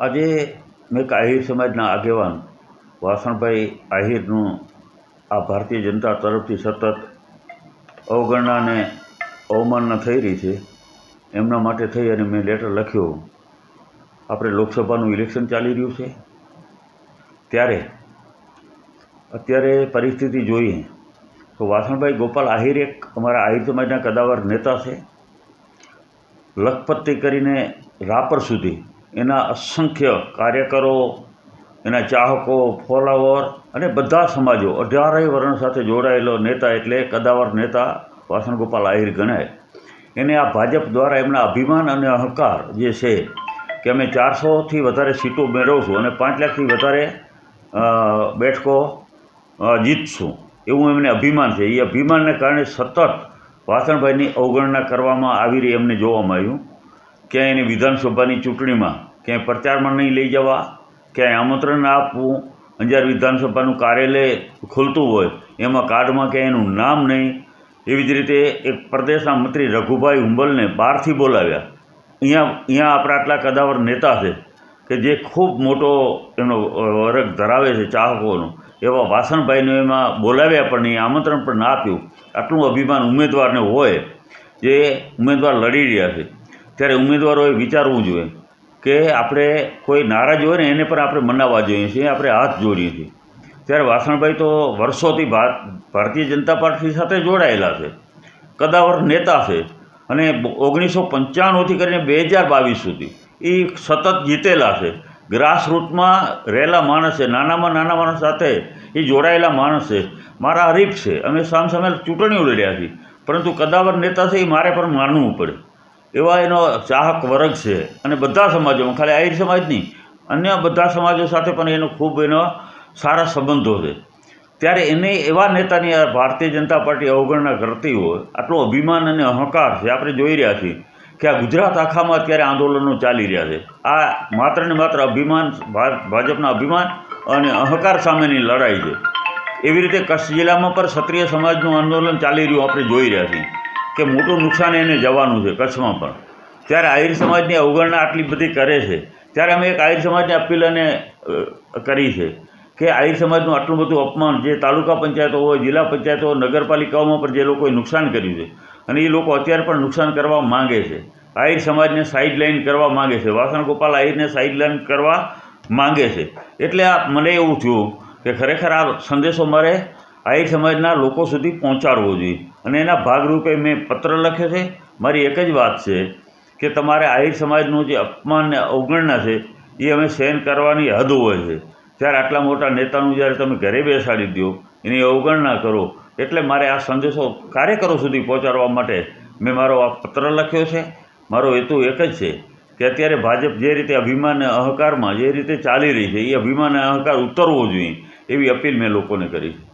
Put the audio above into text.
આજે મેં એક આહિર સમાજના આગેવાન વાસણભાઈ આહિરનું આ ભારતીય જનતા તરફથી સતત અવગણના અને અવમાનના થઈ રહી છે. એમના માટે થઈ અને મેં લેટર લખ્યો. આપણે લોકસભાનું ઇલેક્શન ચાલી રહ્યું છે. ત્યારે અત્યારે પરિસ્થિતિ જોઈએ. તો વાસણભાઈ ગોપાલ આહિર એક અમારા આહિર સમાજના કદાવર નેતા છે. લખપતથી કરીને રાપર સુધી એના અસંખ્ય કાર્યકરો, એના ચાહકો, ફોલોવર અને બધા સમાજો, અઢારેય વર્ણ સાથે જોડાયેલો નેતા એટલે કદાવર નેતા વાસણ ગોપાલ આહિર ગણાય. એને આ ભાજપ દ્વારા એમના અભિમાન અને અહંકાર જે છે કે અમે ચારસોથી વધારે સીટો મેળવશું અને પાંચ લાખથી વધારે બેઠકો જીતશું. એવું એમને અભિમાન છે. એ અભિમાનને કારણે સતત વાસણભાઈની અવગણના કરવામાં આવી રહી એમને જોવામાં આવ્યું ક્યાંય એની વિધાનસભાની ચૂંટણીમાં ક્યાંય પ્રચારમાં નહીં લઈ જવા, ક્યાંય આમંત્રણ આપવું, અંજાર વિધાનસભાનું કાર્યાલય ખુલતું હોય, એમાં કાર્ડમાં ક્યાંય એનું નામ નહીં. એવી જ રીતે એક પ્રદેશના મંત્રી રઘુભાઈ હુંબલને બહારથી બોલાવ્યા. અહીંયા અહીંયા આપણા આટલા કદાવર નેતા છે કે જે ખૂબ મોટો એનો વર્ગ ધરાવે છે ચાહકોનો. એવા વાસણભાઈને એમાં બોલાવ્યા પણ નહીં, આમંત્રણ પણ ના આપ્યું. આટલું અભિમાન ઉમેદવારને હોય, જે ઉમેદવાર લડી રહ્યા છે. ત્યારે ઉમેદવારોએ વિચારવું જોઈએ. કે આપણે કોઈ નારાજ હોય ને એને પણ આપણે મનાવવા જોઈએ છીએ, આપણે હાથ જોડીએ છીએ. ત્યારે વાસણભાઈ તો વર્ષોથી ભારતીય જનતા પાર્ટી સાથે જોડાયેલા છે. કદાવર નેતા છે અને ઓગણીસો પંચાણુંથી કરીને બે હજાર બાવીસ સુધી એ સતત જીતેલા છે. ગ્રાસરૂટમાં રહેલા માણસ છે, નાનામાં નાના માણસ સાથે એ જોડાયેલા માણસ છે. મારા હરીફ છે, અમે સામસામે ચૂંટણીઓ લડ્યા છીએ. પરંતુ કદાવર નેતા છે એ મારે પણ માનવું પડે. એવા એનો ચાહક વર્ગ છે. અને બધા સમાજોમાં, ખાલી આહિર સમાજ નહીં, અન્ય બધા સમાજો સાથે પણ એનો ખૂબ એનો સારા સંબંધો છે. ત્યારે એને એવા નેતાની આ ભારતીય જનતા પાર્ટી અવગણના કરતી હોય, આટલો અભિમાન અને અહંકાર છે, આપણે જોઈ રહ્યા છીએ કે આ ગુજરાત આખામાં અત્યારે આંદોલનો ચાલી રહ્યા છે. આ માત્ર ને માત્ર અભિમાન ભાજપના અભિમાન અને અહંકાર સામેની લડાઈ છે. એવી રીતે કચ્છ જિલ્લામાં પણ ક્ષત્રિય સમાજનું આંદોલન ચાલી રહ્યું આપણે જોઈ રહ્યા છીએ. કે મોટું નુકસાન એને જવાનું છે કચ્છમાં પણ. ત્યારે આહિર સમાજની અવગણના આટલી બધી કરે છે. ત્યારે અમે એક આહિર સમાજની અપીલ અને કરી છે કે આહિર સમાજનું આટલું બધું અપમાન જે તાલુકા પંચાયતો હોય, જિલ્લા પંચાયતો નગરપાલિકાઓમાં પણ જે લોકોએ નુકસાન કર્યું છે અને એ લોકો અત્યારે પણ નુકસાન કરવા માંગે છે. આહિર સમાજને સાઇડલાઇન કરવા માંગે છે. વાસણ ગોપાલ આહિરને સાઇડલાઇન કરવા માંગે છે. એટલે આ મને એવું થયું કે ખરેખર આ સંદેશો મારે આહિર સમાજના લોકો સુધી પહોંચાડવો જોઈએ. અને એના ભાગરૂપે મેં પત્ર લખ્યો છે. મારી એક જ વાત છે કે તમારે આહિર સમાજનું જે અપમાન ને અવગણના છે, એ અમે સહન કરવાની હદ હોય છે. ત્યારે આટલા મોટા નેતાનું જ્યારે તમે ઘરે બેસાડી દો એની અવગણના કરો. એટલે મારે આ સંદેશો કાર્યકરો સુધી પહોંચાડવા માટે મેં મારો આ પત્ર લખ્યો છે. મારો હેતુ એક જ છે કે અત્યારે ભાજપ જે રીતે અભિમાન અને અહંકારમાં જે રીતે ચાલી રહી છે, એ અભિમાન અને અહંકાર ઉતરવો જોઈએ, એવી અપીલ મેં લોકોને કરી છે.